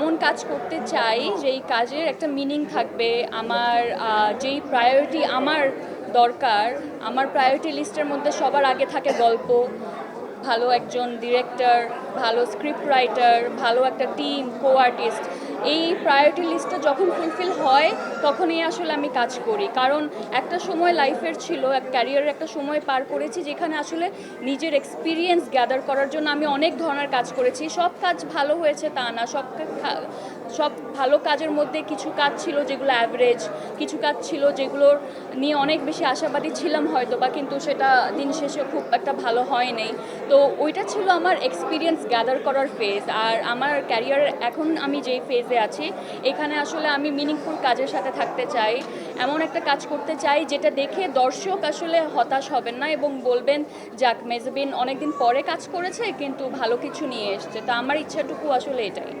এমন কাজ করতে চাই যেই কাজের একটা মিনিং থাকবে, আমার যেই প্রায়োরিটি আমার দরকার, আমার প্রায়োরিটি লিস্টের মধ্যে সবার আগে থাকে গল্প ভালো একজন ডিরেক্টর ভালো স্ক্রিপ্ট রাইটার ভালো একটা টিম কো আর্টিস্ট এই প্রায়োরিটি লিস্টটা যখন ফুলফিল হয়, তখনই আসলে আমি কাজ করি। কারণ একটা সময় লাইফের ছিল, এক ক্যারিয়ারের একটা সময় পার করেছি, যেখানে আসলে নিজের এক্সপিরিয়েন্স গ্যাদার করার জন্য আমি অনেক ধরনের কাজ করেছি। সব কাজ ভালো হয়েছে তা না, সব সব ভালো কাজের মধ্যে কিছু কাজ ছিল যেগুলো অ্যাভারেজ কিছু কাজ ছিল যেগুলোর নিয়ে অনেক বেশি আশাবাদী ছিলাম হয়তো বা কিন্তু সেটা দিন শেষে খুব একটা ভালো হয় তো ওইটা ছিল আমার এক্সপিরিয়েন্স গ্যাদার করার ফেজ আর আমার ক্যারিয়ার এখন আমি যেই ফেজে আছি, এখানে আসলে আমি মিনিংফুল কাজের সাথে থাকতে চাই, এমন একটা কাজ করতে চাই যেটা দেখে দর্শক আসলে হতাশ হবেন না এবং বলবেন, যাক, মেজবিন অনেকদিন পরে কাজ করেছে, কিন্তু ভালো কিছু নিয়ে এসছে। তো আমার ইচ্ছাটুকু আসলে এটাই।